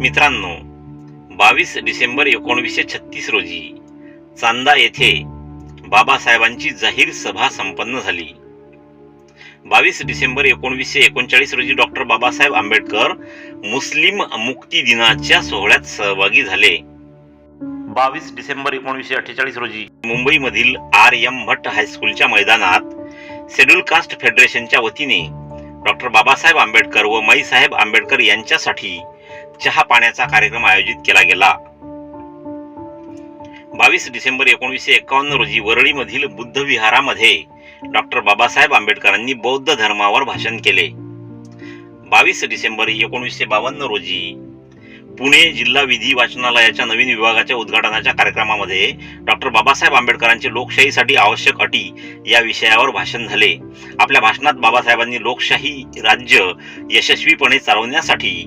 मित्रांनो बावीस डिसेंबर एकोणीसशे छत्तीस रोजी चांदा येथे बाबासाहेबांची जाहीर सभा संपन्न झाली. बावीस डिसेंबर एकोणीसशे एकोणचाळीस रोजी डॉक्टर बाबासाहेब आंबेडकर मुस्लिम मुक्ती दिनाच्या सोहळ्यात सहभागी झाले. बावीस डिसेंबर एकोणीसशे अठ्ठेचाळीस रोजी मुंबईमधील आर एम भट्ट हायस्कूलच्या मैदानात शेड्यूल कास्ट फेडरेशनच्या वतीने डॉक्टर बाबासाहेब आंबेडकर व माईसाहेब आंबेडकर यांच्यासाठी चहा पाण्याचा कार्यक्रम आयोजित केला गेला. बावीस डिसेंबर एकोणीसशे एकावन्न रोजी वरळीमधील बुद्ध विहारामध्ये डॉक्टर बाबासाहेब आंबेडकरांनी बौद्ध धर्मावर भाषण केले. बावीस डिसेंबर एकोणीसशे बावन्न रोजी पुणे जिल्हा विधी वाचनालयाच्या नवीन विभागाच्या उद्घाटनाच्या कार्यक्रमामध्ये डॉक्टर बाबासाहेब आंबेडकरांचे लोकशाहीसाठी आवश्यक अटी या विषयावर भाषण झाले. आपल्या भाषणात बाबासाहेबांनी लोकशाही राज्य यशस्वीपणे चालवण्यासाठी